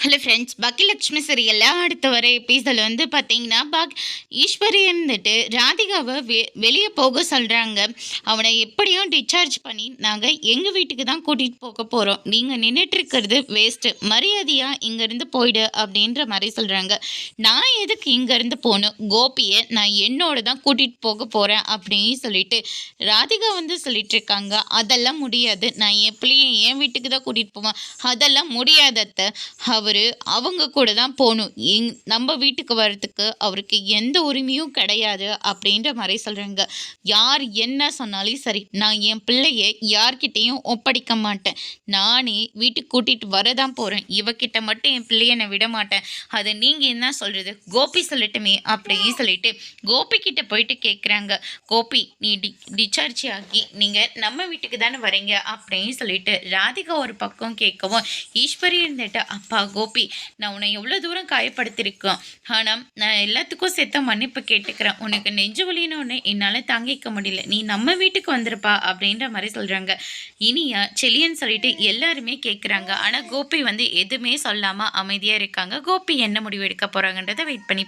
Hello friends Baakiyalakshmi சீரியலில் அடுத்த வர எபிசோடில் வந்து பார்த்தீங்கன்னா பாக் ஈஸ்வரி இருந்துட்டு ராதிகாவை வெ வெளியே போக சொல்கிறாங்க அவனை எப்படியும் டிஸ்சார்ஜ் பண்ணி நாங்கள் எங்கள் வீட்டுக்கு தான் கூட்டிகிட்டு போக போகிறோம் நீங்கள் நின்றுட்டுருக்கிறது வேஸ்ட்டு மரியாதையாக இங்கேருந்து போயிடு அப்படின்ற மாதிரி சொல்கிறாங்க நான் எதுக்கு இங்கேருந்து போகணும்? கோபியை நான் என்னோட தான் கூட்டிகிட்டு போக போகிறேன் அப்படின்னு சொல்லிட்டு ராதிகா வந்து சொல்லிட்டு இருக்காங்க. அதெல்லாம் முடியாது. நான் என் பிள்ளைய என் வீட்டுக்கு தான் கூட்டிகிட்டு போவேன். அதெல்லாம் முடியாதத்த அவர் அவங்க கூட தான் போகணும். எங் நம்ம வீட்டுக்கு வர்றதுக்கு அவருக்கு எந்த உரிமையும் கிடையாது அப்படின்ற மாதிரி சொல்கிறாங்க யார் என்ன சொன்னாலும் சரி நான் என் பிள்ளைய யார்கிட்டேயும் ஒப்படைக்க மாட்டேன். நானே வீட்டுக்கு கூட்டிகிட்டு வரதான் போகிறேன் இவக்கிட்ட மட்டும் என் பிள்ளைய நான் விட மாட்டேன். அதை நீங்கள் என்ன சொல்கிறது கோபி சொல்லட்டுமே அப்படின்னு சொல்லிட்டு கோபி கிட்ட போயிட்டு கேட்குறாங்க கோபி நீ டி டிச்சார்ஜ் ஆகி நீங்கள் நம்ம வீட்டுக்கு தானே வரீங்க அப்படின்னு சொல்லிட்டு ராதிகா ஒரு பக்கம் கேட்கவும் ஈஸ்வரி இருந்துட்டு அப்பா கோபி நான் உன்னை எவ்வளோ தூரம் காயப்படுத்தியிருக்கோம். ஆனால் நான் எல்லாத்துக்கும் சேர்த்த மன்னிப்பு கேட்டுக்கிறேன். உனக்கு நெஞ்சு வலின்னு ஒன்று என்னால் தாங்கிக்க முடியல. நீ நம்ம வீட்டுக்கு வந்திருப்பா அப்படின்ற மாதிரி சொல்கிறாங்க இனியா செலியன்னு சொல்லிட்டு எல்லாருமே கேட்குறாங்க ஆனால் கோபி வந்து எதுவுமே சொல்லாமல் அமைதியாக இருக்காங்க. கோபி என்ன முடிவு எடுக்க போகிறாங்கன்றதை வெயிட் பண்ணி